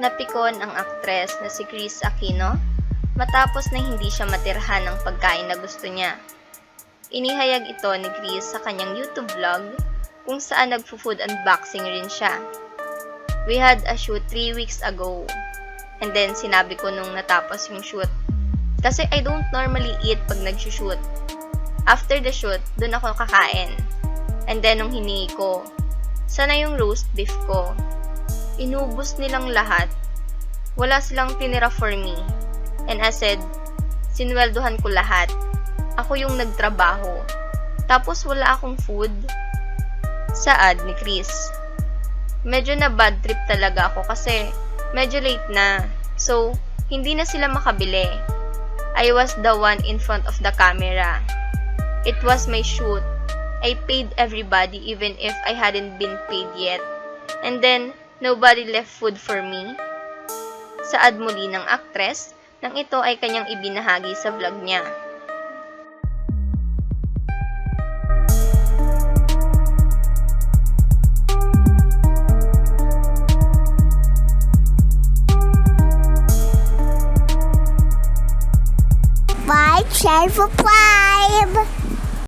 Napikon ang aktres na si Chris Aquino matapos na hindi siya matirhan ng pagkain na gusto niya. Inihayag ito ni Chris sa kanyang YouTube vlog kung saan nagfo-food unboxing rin siya. We had a shoot 3 weeks ago. And then sinabi ko nung natapos yung shoot. Kasi I don't normally eat pag nag-shoot. After the shoot, dun ako kakain. And then nung hiningi ko, sana yung roast beef ko. Inubos nilang lahat. Wala silang tinira for me. And I said, sinweldohan ko lahat. Ako yung nagtrabaho. Tapos wala akong food. Saad ni Chris. Medyo na bad trip talaga ako kasi medyo late na. So, hindi na sila makabili. I was the one in front of the camera. It was my shoot. I paid everybody even if I hadn't been paid yet. And then, nobody left food for me. Saad muli ng aktres nang ito ay kanyang ibinahagi sa vlog niya. Five share for